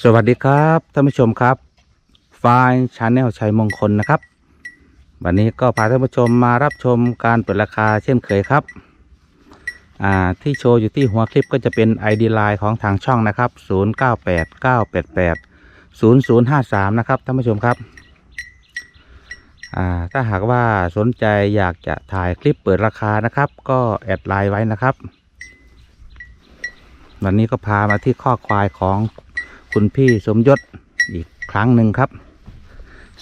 สวัสดีครับท่านผู้ชมครับฟายชาแนลชัยมงคลนะครับ วันนี้ก็พาท่านผู้ชมมารับชมการเปิดราคาเช่นเคยครับอ่าที่โชว์อยู่ที่หัวคลิปก็จะเป็น ID Line ของทางช่องนะครับ 098988 0053 นะครับท่านผู้ชมครับอ่าถ้าหากว่าสนใจอยากจะถ่ายคลิปเปิดราคานะครับ ก็แอดไลน์ไว้นะครับ วันนี้ก็พามาที่ข้อควายของ คุณพี่สมยศอีกครั้งหนึ่งครับ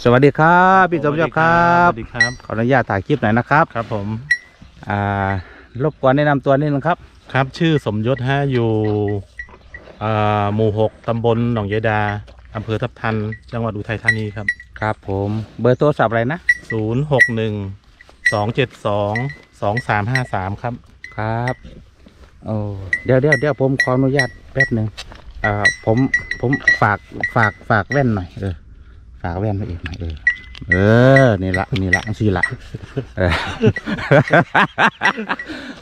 สวัสดีครับพี่สมยศครับสวัสดีครับขออนุญาตถ่ายคลิปหน่อยนะครับครับผมอ่ารบกวนแนะนำตัวนิดนึงครับ ครับ ชื่อสมยศฮะอยู่อ่าหมู่หกตำบลหนองยายดาอำเภอทับทัน จังหวัดอุทัยธานีครับ ครับผมเบอร์โทรศัพท์อะไรนะศูนย์หกหนึ่งสองเจ็ดสองสองสามห้าสามครับ ครับโอ้เดี๋ยวเดี๋ยวเดี๋ยวผมขออนุญาตแป๊บหนึ่ง อ่าผมผมฝากฝากฝากแว่นหน่อยเออฝากแว่นไปอีกหน่อยเออเออ นี่ละนี่ละสี่ละเออ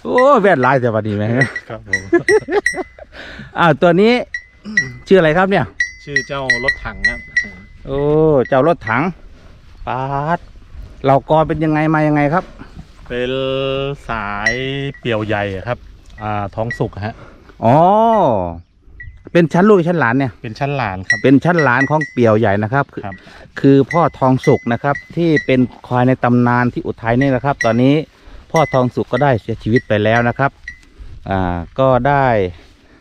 โอ้แว่นลายจะพอดีไหมครับผมอ้าวตัวนี้ชื่ออะไรครับเนี่ย ชื่อเจ้ารถถังครับโอ้เจ้ารถถังปาดเรากรเป็นยังไงมายังไงครับ เป็นสายเปี่ยวใหญ่ครับ อ่าท้องสุกฮะอ๋อ เป็นชั้นลูกชั้นหลานเนี่ย เป็นชั้นหลานครับ เป็นชั้นหลานของเปียวใหญ่นะครับคือครับ คือพ่อทองสุกนะครับ ที่เป็นควายในตำนานที่อุทัยนี่นะครับ ตอนนี้พ่อทองสุกก็ได้เสียชีวิตไปแล้วนะครับ อ่า ก็ได้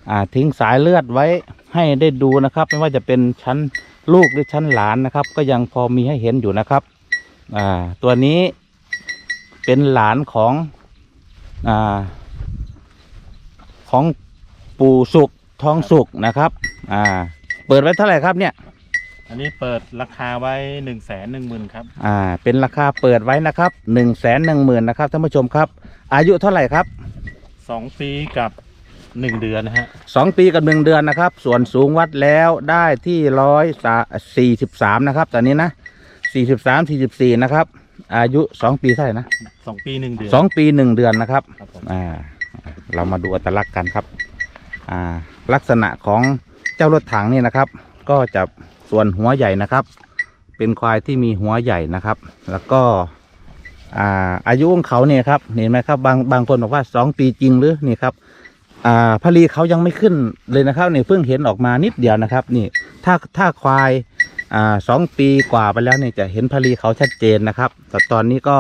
อ่าทิ้งสายเลือดไว้ให้ได้ดูนะครับ ไม่ว่าจะเป็นชั้นลูกหรือชั้นหลานนะครับ ก็ยังพอมีให้เห็นอยู่นะครับ อ่า ตัวนี้เป็นหลานของ อ่า ของปู่สุก ทองสุกนะครับ อ่า เปิดไว้เท่าไหร่ครับเนี่ย อันนี้เปิดราคาไว้หนึ่งแสนหนึ่งหมื่นครับ อ่า เป็นราคาเปิดไว้นะครับหนึ่งแสนหนึ่งหมื่นนะครับท่านผู้ชมครับ อายุเท่าไหร่ครับสองปีกับหนึ่งเดือนนะฮะสองปีกับหนึ่งเดือนนะครับ ส่วนสูงวัดแล้วได้ที่ร้อยสี่สิบสามนะครับ ตอนนี้นะสี่สิบสามสี่สิบสี่นะครับ อายุสองปีเท่าไหร่นะสองปีหนึ่งเดือนสองปีหนึ่งเดือนนะครับ ครับผม อ่า เรามาดูอัตลักษณ์กันครับ อ่า ลักษณะของเจ้ารถถังนี่นะครับ ก็จะส่วนหัวใหญ่นะครับ เป็นควายที่มีหัวใหญ่นะครับ แล้วก็อ่าอายุของเขาเนี่ยครับเห็นไหมครับบางบางคนบอกว่าสองปีจริงหรือนี่ครับอ่าพลีเขายังไม่ขึ้นเลยนะครับนี่เพิ่งเห็นออกมานิดเดียวนะครับ นี่ถ้าถ้าควายอ่าสองปีกว่าไปแล้วเนี่ยจะเห็นพลีเขาชัดเจนนะครับ แต่ตอนนี้ก็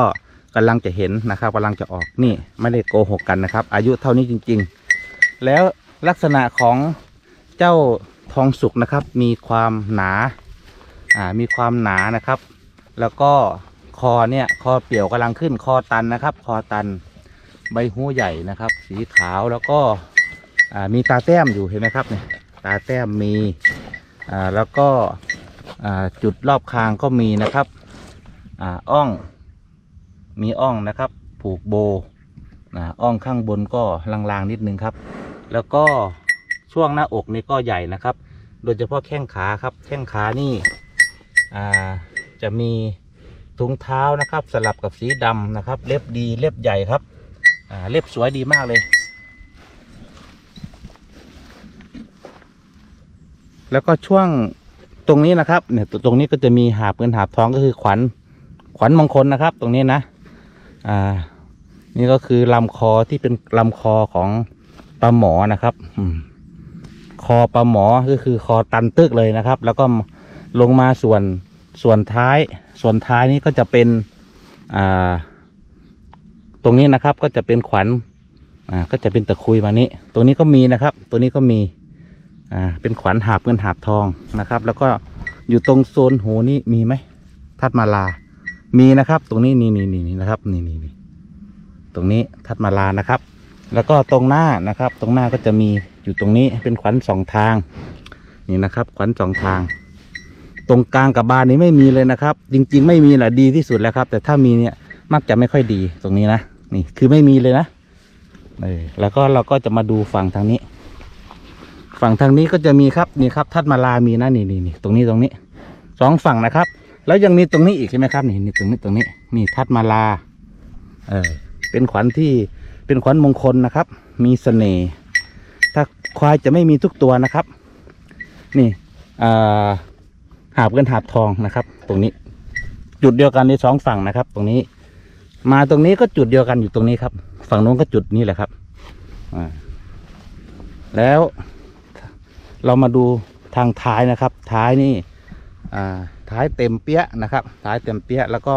กำลังจะเห็นนะครับกำลังจะออกนี่ไม่ได้โกหกกันนะครับ อายุเท่านี้จริง ๆ แล้ว ลักษณะของเจ้าทองสุกนะครับ มีความหนาอ่ามีความหนานะครับ แล้วก็คอเนี่ยคอเปี่ยวกำลังขึ้นคอตันนะครับ คอตันใบหูใหญ่นะครับ สีขาวแล้วก็อ่ามีตาแต้มอยู่เห็นไหมครับเนี่ยตาแต้มมีอ่าแล้วก็อ่าจุดรอบคางก็มีนะครับอ่าอ่องมีอ่องนะครับ ผูกโบอ่าอ่องข้างบนก็ลางๆนิดนึงครับ แล้วก็ช่วงหน้าอกนี่ก็ใหญ่นะครับ โดยเฉพาะแข้งขาครับ แข้งขานี่าจะมีถุงเท้านะครับ สลับกับสีดำนะครับ เล็บดีเล็บใหญ่ครับเล็บสวยดีมากเลย แล้วก็ช่วงตรงนี้นะครับเนี่ยตรงนี้ก็จะมีหาบเงินหาบทองก็คือขวัญขวัญมงคลนะครับ ตรงนี้นะอ่านี่ก็คือลำคอที่เป็นลำคอของ ปลาหมอนะครับคอปลาหมอก็คือคอตันตึกเลยนะครับ แล้วก็ลงมาส่วนส่วนท้าย ส่วนท้ายนี้ก็จะเป็นอ่าตรงนี้นะครับก็จะเป็นขวัญอ่าก็จะเป็นตะคุยมานี้ ตรงนี้ก็มีนะครับ ตัวนี้ก็มีอ่าเป็นขวัญหาบเงินหาบทองนะครับ แล้วก็อยู่ตรงโซนหูนี่มีไหมทัดมาลา มีนะครับ ตรงนี้นี่นี่นี่นะครับ นี่นี่ตรงนี้ทัดมาลานะครับ แล้วก็ตรงหน้านะครับ ตรงหน้าก็จะมีอยู่ตรงนี้เป็นขวัญสองทาง นี่นะครับ ขวัญสองทาง ตรงกลางกับบานนี้ไม่มีเลยนะครับ จริง ๆ ไม่มีแหละดีที่สุดแล้วครับ แต่ถ้ามีเนี่ยมักจะไม่ค่อยดีตรงนี้นะนี่คือไม่มีเลยนะเออแล้วก็เราก็จะมาดูฝั่งทางนี้ ฝั่งทางนี้ก็จะมีครับนี่ครับทัดมาลามีนะนี่นี่นี่ตรงนี้ตรงนี้สองฝั่งนะครับ แล้วยังมีตรงนี้อีกใช่ไหมครับนี่นี่ตรงนี้ตรงนี้นี่ทัดมาลา เออเป็นขวัญที่ เป็นขวัญมงคลนะครับ มีเสน่ห์ถ้าควายจะไม่มีทุกตัวนะครับ นี่หาบเงินหาบทองนะครับ ตรงนี้ จุดเดียวกันในสองฝั่งนะครับ ตรงนี้ มาตรงนี้ก็จุดเดียวกันอยู่ตรงนี้ครับ ฝั่งนู้นก็จุดนี้แหละครับแล้วเรามาดูทางท้ายนะครับ ท้ายนี่ท้ายเต็มเปี้ยะนะครับ ท้ายเต็มเปี้ยะแล้วก็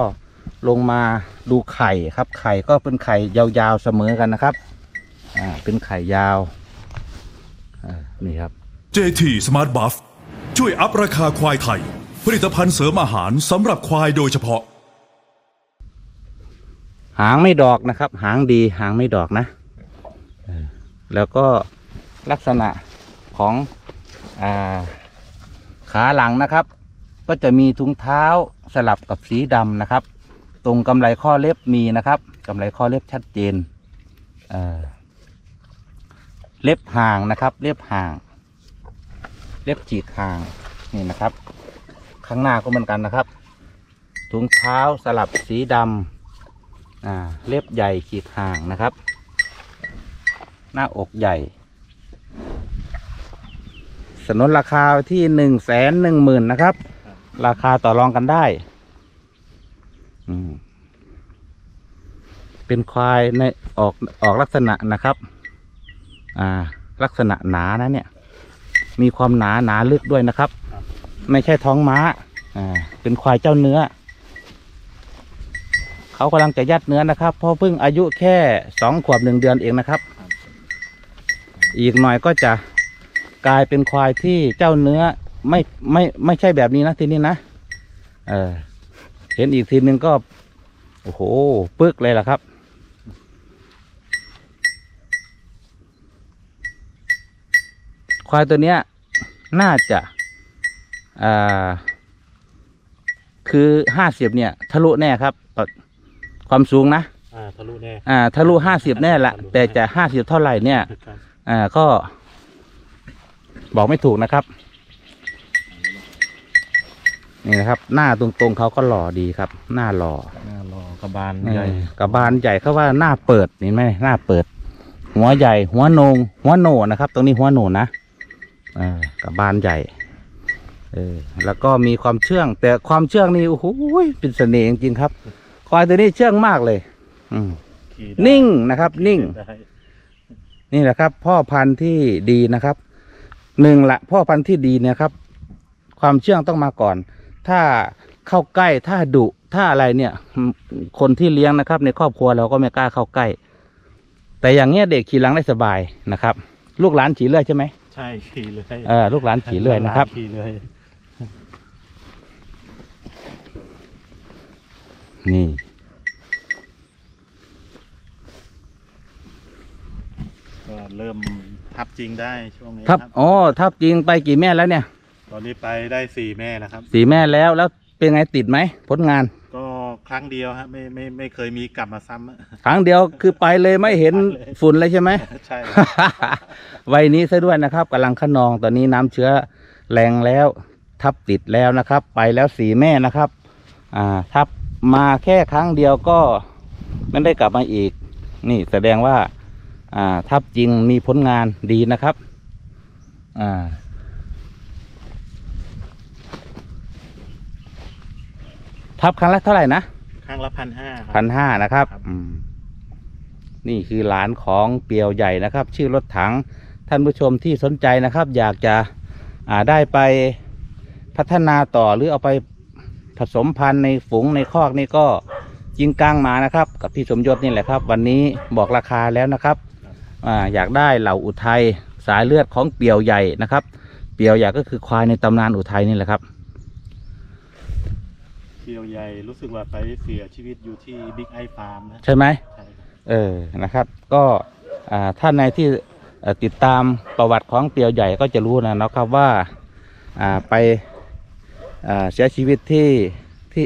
ลงมาดูไข่ครับ ไข่ก็เป็นไข่ยาวๆเสมอกันนะครับ อ่า เป็นไข่ยาว อ่า นี่ครับ JT Smart Buff ช่วยอัพราคาควายไทย ผลิตภัณฑ์เสริมอาหารสำหรับควายโดยเฉพาะ หางไม่ดอกนะครับ หางดีหางไม่ดอกนะเออแล้วก็ลักษณะของอาขาหลังนะครับ ก็จะมีถุงเท้าสลับกับสีดำนะครับ ตรงกำไลข้อเล็บมีนะครับกำไลข้อเล็บชัดเจนเเล็บห่างนะครับ เล็บห่าง เล็บฉีกห่างนี่นะครับ ข้างหน้าก็เหมือนกันนะครับ ถุงเท้าสลับสีดำเล็บใหญ่ขีดห่างนะครับ หน้าอกใหญ่สนนราคาที่หนึ่งแสนหนึ่งหมื่นนะครับ ราคาต่อรองกันได้ เป็นควายในออกออกลักษณะนะครับ อ่า ลักษณะหนานะเนี่ย มีความหนาหนาลึกด้วยนะครับ ไม่ใช่ท้องม้า อ่า เป็นควายเจ้าเนื้อ เขากำลังจะยัดเนื้อนะครับ เพราะเพิ่งอายุแค่สองขวบหนึ่งเดือนเองนะครับ อีกหน่อยก็จะกลายเป็นควายที่เจ้าเนื้อไม่ไม่ไม่ใช่แบบนี้นะทีนี้นะ เออ เห็นอีกทีนึงก็ โอ้โห ปึกเลยล่ะครับ ควายตัวเนี้ย น่าจะ อ่า คือห้าสิบเนี่ย ทะลุแน่ครับ ความสูงนะ อ่า ทะลุแน่ อ่า ทะลุห้าสิบแน่ละ แต่จะห้าสิบเท่าไหร่เนี่ยครับอ่า ก็ บอกไม่ถูกนะครับ นี่นะครับ หน้าตรงๆเขาก็หล่อดีครับ หน้าหล่อหน้ารอกระบาลเอใหญ่อกระบาลใหญ่เขาว่าหน้าเปิดเห็นไหมหน้าเปิด หัวใหญ่ หัวโหนง หัวโหนนะครับ ตรงนี้หัวโหนนะเออกระบาลใหญ่ เออ แล้วก็มีความเชื่อง แต่ความเชื่องนี่โอ้โหเป็นเสน่ห์จริงๆครับควายตัวนี้เชื่องมากเลย อืมขี่ได้นิ่งนะครับ นิ่ง ได้นี่แหละครับ พ่อพันธุ์ที่ดีนะครับหนึ่งละพ่อพันธุ์ที่ดีเนะครับ ความเชื่องต้องมาก่อน ถ้าเข้าใกล้ถ้าดุถ้าอะไรเนี่ยอืมคนที่เลี้ยงนะครับ ในครอบครัวเราก็ไม่กล้าเข้าใกล้ แต่อย่างเงี้ยเด็กขี่หลังได้สบายนะครับ ลูกหลานขี่เลื่อยใช่ไหมใช่ขี่เลยเออลูกหลานขี่เลื่อยนะครับขี่เลยนี่ก็เริ่มทับจริงได้ช่วงนี้ครับอ๋อทับจริงไปกี่แม่แล้วเนี่ย ตอนนี้ไปได้สี่แม่แล้วครับ สี่แม่แล้วแล้วเป็นไงติดไหมผลงาน ก็ครั้งเดียวฮะไม่ไม่ไม่เคยมีกลับมาซ้ำอะ ครั้งเดียวคือไปเลยไม่เห็นฝุ่นเลยใช่ไหม ใช่วัยนี้ซะด้วยนะครับกำลังขนองตอนนี้น้ำเชื้อแรงแล้วทับติดแล้วนะครับ ไปแล้วสีแม่นะครับ อ่าทับมาแค่ครั้งเดียวก็ไม่ได้กลับมาอีก นี่แสดงว่า อ่าทับจริงมีผลงานดีนะครับ อ่า ทับครั้งละเท่าไหร่นะครั้งละพันห้าพันห้านะครับครับอืมนี่คือหลานของเปียวใหญ่นะครับ ชื่อรถถังท่านผู้ชมที่สนใจนะครับ อยากจะอ่าได้ไปพัฒนาต่อหรือเอาไปผสมพันธุ์ในฝูงในคอกนี่ก็ยิงกลางมานะครับ กับพี่สมยศนี่แหละครับ วันนี้บอกราคาแล้วนะครับอ่าอยากได้เหล่าอุทัยสายเลือดของเปียวใหญ่นะครับ เปียวใหญ่ก็คือควายในตำนานอุทัยนี่แหละครับ เที่ยวใหญ่รู้สึกว่าไปเสียชีวิตอยู่ที่บิ๊กไอฟาร์มนะใช่ไหมใช่ครับเออนะครับ ก็อ่าท่านในที่เอ่อติดตามประวัติของเปียวใหญ่ก็จะรู้นะนะครับว่าอ่าไปอ่าเสียชีวิตที่ที่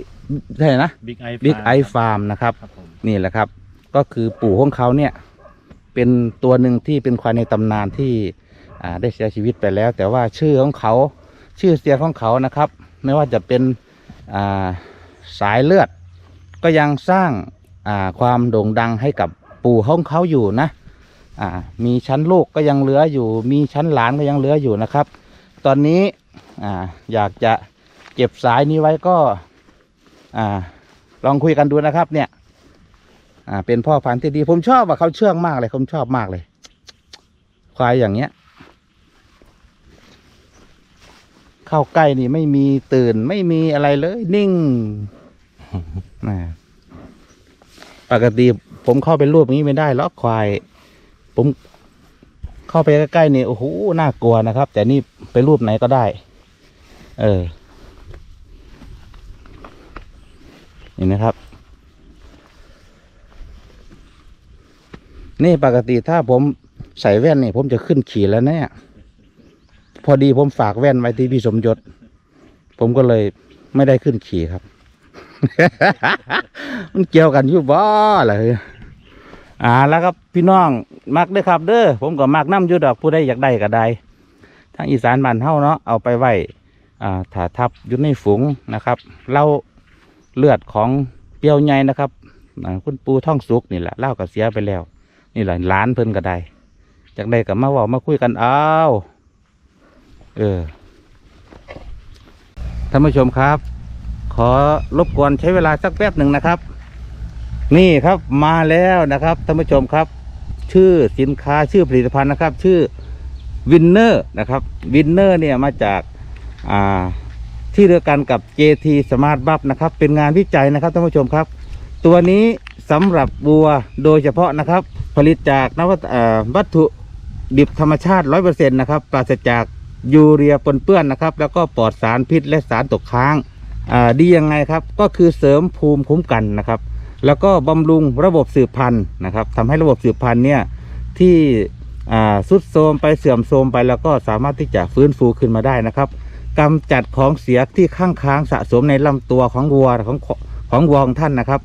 ใช่นะบิ๊กไอบิ๊กไอฟาร์มนะครับ ครับผมนี่แหละครับ ก็คือปู่ของเขาเนี่ย เป็นตัวหนึ่งที่เป็นควายในตำนานที่อ่าได้เสียชีวิตไปแล้ว แต่ว่าชื่อของเขา ชื่อเสียงของเขานะครับ ไม่ว่าจะเป็นอ่า สายเลือด ก็ยังสร้างความโด่งดังให้กับปู่ของเขาอยู่นะมีชั้นลูกก็ยังเหลืออยู่ มีชั้นหลานก็ยังเหลืออยู่นะครับ ตอนนี้ออยากจะเก็บสายนี้ไว้ก็ลองคุยกันดูนะครับ เนี่ยเป็นพ่อพันธุ์ที่ดี ผมชอบอะเขาเชื่องมากเลยผมชอบมากเลย ควายอย่างเงี้ย เข้าใกล้นี่ไม่มีตื่นไม่มีอะไรเลย นิ่ง นะปกติผมเข้าไปรูปนี้ไม่ได้หรอกควาย ผมเข้าไปใกล้ๆนี่โอ้โหน่ากลัวนะครับ แต่นี่ไปรูปไหนก็ได้ เออนี่นะครับ นี่ปกติถ้าผมใส่แว่นนี่ผมจะขึ้นขี่แล้วเนี่ย พอดีผมฝากแว่นไว้ที่พี่สมยศ ผมก็เลยไม่ได้ขึ้นขี่ครับ มันเกี่ยวกันอยู่บ่ล่ะเฮ้ยอ่าแล้วครับพี่น้องมักเด้ครับ เด้อผมก็มักน้ำอยู่ดอกผู้ใดอยากได้ก็ได้ทางอีสานบ้านเฮาเนาะเอาไปไว้อ่าถาทับยู่ในฝูงนะครับเล่าเลือดของเปียวใหญ่นะครับคุณปูท่องสุกนี่แหละเล่าก็เสียไปแล้ว นี่แหละล้านเพิ่นก็ได้จากได้กับมาว่ามาคุยกันเอาเออท่านผู้ชมครับ ขอรบกวนใช้เวลาสักแป๊บหนึ่งนะครับ นี่ครับมาแล้วนะครับท่านผู้ชมครับ ชื่อสินค้าชื่อผลิตภัณฑ์นะครับ ชื่อวินเนอร์นะครับวินเนอร์เนี่ยมาจากอ่าที่เดียวกันกับ JT Smart Buff นะครับ เป็นงานวิจัยนะครับท่านผู้ชมครับ ตัวนี้สำหรับวัวโดยเฉพาะนะครับ ผลิตจากนวัตวัตถุดิบธรรมชาติ 100%นะครับปราศจากยูเรียปนเปื้อนนะครับ แล้วก็ปลอดสารพิษและสารตกค้าง ดียังไงครับก็คือเสริมภูมิคุ้มกันนะครับ แล้วก็บำรุงระบบสืบพันธุ์นะครับทำให้ระบบสืบพันธุ์เนี่ยที่สุดโทมไปเสื่อมโทมไปแล้วก็สามารถที่จะฟื้นฟูขึ้นมาได้นะครับกำจัดของเสียที่ข้างค้างสะสมในลำตัวของวัวของของวัวของท่านนะครับ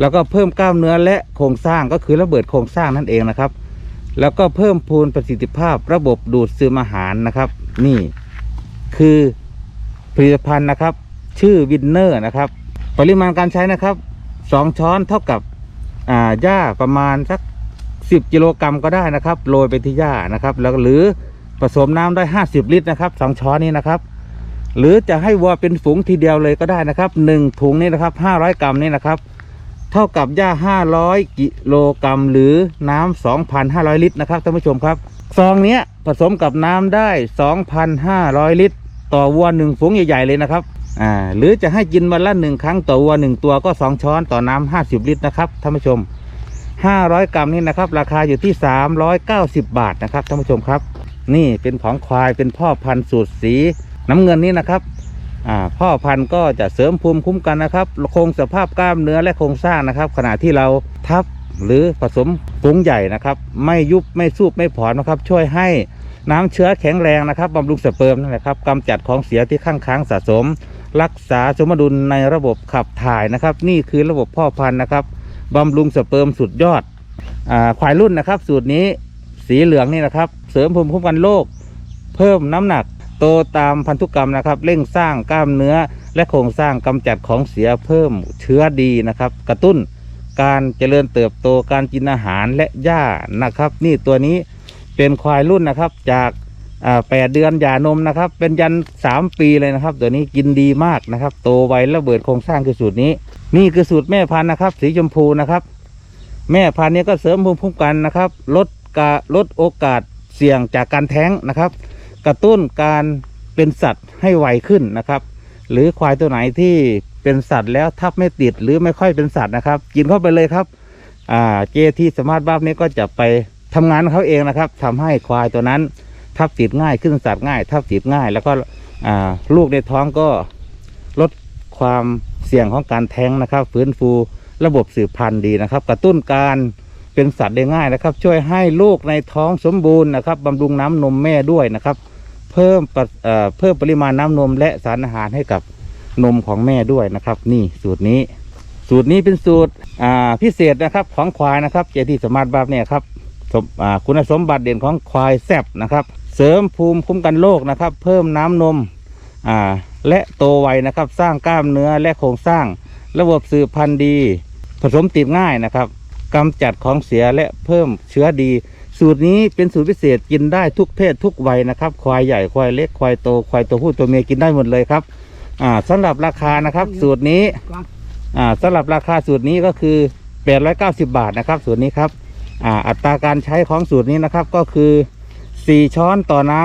แล้วก็เพิ่มกล้ามเนื้อและโครงสร้างก็คือระเบิดโครงสร้างนั่นเองนะครับ แล้วก็เพิ่มพูนประสิทธิภาพระบบดูดซึมอาหารนะครับ นี่คือผลิตภัณฑ์นะครับ ชื่อวินเนอร์นะครับ ปริมาณการใช้นะครับสองช้อนเท่ากับอ่าหญ้าประมาณสักสิบกิโลกรัมก็ได้นะครับโรยไปที่หญ้านะครับ แล้วหรือผสมน้ำได้ห้าสิบลิตรนะครับสองช้อนนี้นะครับ หรือจะให้วัวเป็นฝูงทีเดียวเลยก็ได้นะครับหนึ่งถุงนี้นะครับห้าร้อยกรัมนี่นะครับ เท่ากับหญ้าห้าร้อยกิโลกรัมหรือน้ำสองพันห้าร้อยลิตรนะครับท่านผู้ชมครับซองเนี้ยผสมกับน้ำได้สองพันห้าร้อยลิตร ต่อวัวหนึ่งฝูงใหญ่ๆเลยนะครับ อ่าหรือจะให้กินวันละหนึ่งครั้งต่อวัวหนึ่งตัวก็สองช้อนต่อน้ำห้าสิบลิตรนะครับท่านผู้ชมห้าร้อยกรัมนี่นะครับ ราคาอยู่ที่สามร้อยเก้าสิบบาทนะครับท่านผู้ชมครับ นี่เป็นของควายเป็นพ่อพันธุ์สูตรสีน้ำเงินนี่นะครับอ่าพ่อพันธุ์ก็จะเสริมภูมิคุ้มกันนะครับคงสภาพกล้ามเนื้อและโครงสร้างนะครับ ขณะที่เราทับหรือผสมฝูงใหญ่นะครับ ไม่ยุบไม่สูบไม่ผอนนะครับ ช่วยให้น้ำเชื้อแข็งแรงนะครับบำรุงสเปิร์มนะครับกำจัดของเสียที่ข้างค้างสะสม รักษาสมดุลในระบบขับถ่ายนะครับ นี่คือระบบพ่อพันธุ์นะครับบำรุงสเปิร์มสุดยอดอควายรุ่นนะครับ สูตรนี้สีเหลืองนี่นะครับ เสริมภูมิคุ้มกันโรคเพิ่มน้ำหนัก โตตามพันธุกรรมนะครับ เร่งสร้างกล้ามเนื้อ และโครงสร้างกำจัดของเสียเพิ่มเชื้อดีนะครับ กระตุ้นการเจริญเติบโตการกินอาหารและหญ้านะครับ นี่ตัวนี้เป็นควายรุ่นนะครับจาก อ่าแปดเดือนหย่านมนะครับ เป็นยันสามปีเลยนะครับ ตัวนี้กินดีมากนะครับ โตไวระเบิดโครงสร้างคือสูตรนี้ นี่คือสูตรแม่พันธุ์นะครับ สีชมพูนะครับ แม่พันธุ์นี้ก็เสริมภูมิคุ้มกันนะครับ ลดกาลดโอกาสเสี่ยงจากการแท้งนะครับ กระตุ้นการเป็นสัตว์ให้ไวขึ้นนะครับ หรือควายตัวไหนที่เป็นสัตว์แล้วทับไม่ติดหรือไม่ค่อยเป็นสัตว์นะครับ กินเข้าไปเลยครับอ่าเจที่สมาร์ทบ้านี้ก็จะไปทำงานเขาเองนะครับทำให้ควายตัวนั้น ทับติดง่ายขึ้นสัตว์ง่าย ทับติดง่าย แล้วก็ลูกในท้องก็ลดความเสี่ยงของการแท้งนะครับฟื้นฟูระบบสืบพันธุ์ดีนะครับ กระตุ้นการเป็นสัตว์ได้ง่ายนะครับ ช่วยให้ลูกในท้องสมบูรณ์นะครับบำรุงน้ำนมแม่ด้วยนะครับ เพิ่มเพิ่มปริมาณน้ำนมและสารอาหารให้กับนมของแม่ด้วยนะครับ นี่สูตรนี้ สูตรนี้เป็นสูตรพิเศษนะครับของควายนะครับเจที่สมาร์ทบัฟเนี่ยครับคุณสมบัติเด่นของควายแซบนะครับ เสริมภูมิคุ้มกันโรคนะครับ เพิ่มน้ำนมอ่าและโตไวนะครับ สร้างกล้ามเนื้อและโครงสร้าง ระบบสืบพันธุ์ดี ผสมติดง่ายนะครับกำจัดของเสียและเพิ่มเชื้อดี สูตรนี้เป็นสูตรพิเศษกินได้ทุกเพศทุกวัยนะครับควายใหญ่ควายเล็กควายโตควายตัวผู้ตัวเมียกินได้หมดเลยครับอ่าสำหรับราคานะครับ สูตรนี้อ่าสำหรับราคาสูตรนี้ก็คือ 890 บาทนะครับ สูตรนี้ครับอ่าอัตราการใช้ของสูตรนี้นะครับก็คือ 4ช้อนต่อน้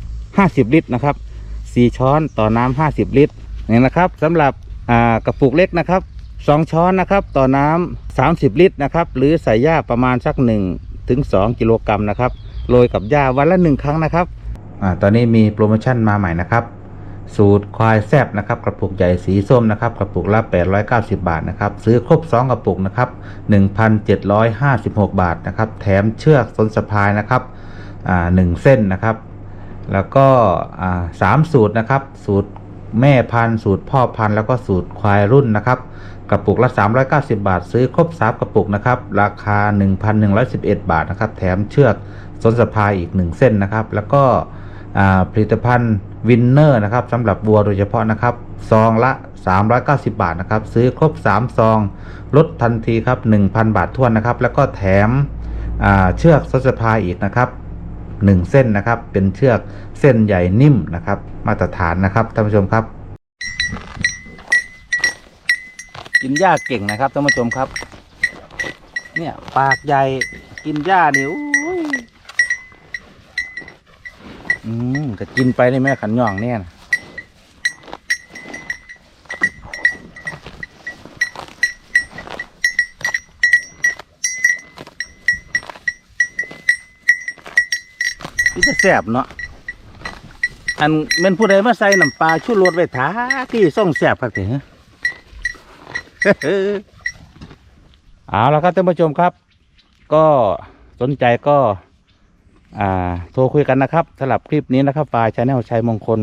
ำ50ลิตรนะครับ4ช้อนต่อน้ำ50ลิตรนี่นะครับสำหรับกระปุกเล็กนะครับ2ช้อนนะครับต่อน้ำ30ลิตรนะครับหรือใส่หญ้าประมาณสัก1ถึง2กิโลกรัมนะครับโรยกับหญ้าวันละ1ครั้งนะครับอตอนนี้มีโปรโมชั่นมาใหม่นะครับสูตรควายแซบนะครับกระปุกใหญ่สีส้มนะครับกระปุกละ 890 บาทนะครับซื้อครบ 2 กระปุกนะครับ 1,756 บาทนะครับแถมเชือกสนสะพายนะครับ หนึ่งเส้นนะครับ แล้วก็อ่าสามสูตรนะครับ สูตรแม่พันธุ์สูตรพ่อพันธุ์แล้วก็สูตรควายรุ่นนะครับกระปุกละ 390 บาท ซื้อครบ3กระปุกนะครับ ราคา 1,111 บาทนะครับ แถมเชือกสนสะพายอีก 1 เส้นนะครับ แล้วก็อ่าผลิตภัณฑ์วินเนอร์นะครับสำหรับวัวโดยเฉพาะนะครับซองละ 390 บาทนะครับ ซื้อครบ 3 ซอง ลดทันทีครับ 1,000 บาททวนนะครับ แล้วก็แถมอ่าเชือกสนสพายอีกนะครับ 1 เส้นนะครับ เป็นเชือกเส้นใหญ่นิ่มนะครับ มาตรฐานนะครับท่านผู้ชมครับ กินหญ้าเก่งนะครับท่านผู้ชมครับ เนี่ยปากใหญ่กินหญ้านี่อู้ยอืมก็กินไปได้แม่ขันย่องเนี่ยนะ นี่จะแสบเนาะอันเม็นผู้ใดมาใส่น้ำปลาชูรสไว้ถาที่ส่องแสบครับเถอะเอาละครับท่านผู้ชมครับ ก็สนใจก็อ่าโทรคุยกันนะครับสำหรับคลิปนี้นะครับฝ่ายชาแนลชัยมงคล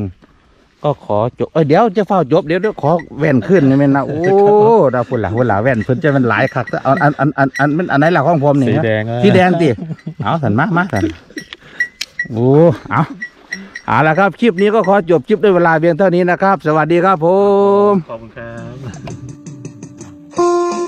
ก็ขอจบเอ้ยเดี๋ยวจะเฝ้าจบเดี๋ยวเดี๋ยวขอแว่นขึ้นนี่แม่นนะโอ้ดาวพุ่นหล่ะพุ่นหล่ะแว่นเพิ่นจะเป็นหลายคักแต่เอาอันอันอันอันมันอันไหนล่ะของผมนี่สีนะแดงอะสีแดงติเอาสันมามาสัน โอ้เอาเอาละครับ คลิปนี้ก็ขอจบคลิปด้วยเวลาเพียงเท่านี้นะครับ สวัสดีครับผม ขอบคุณครับ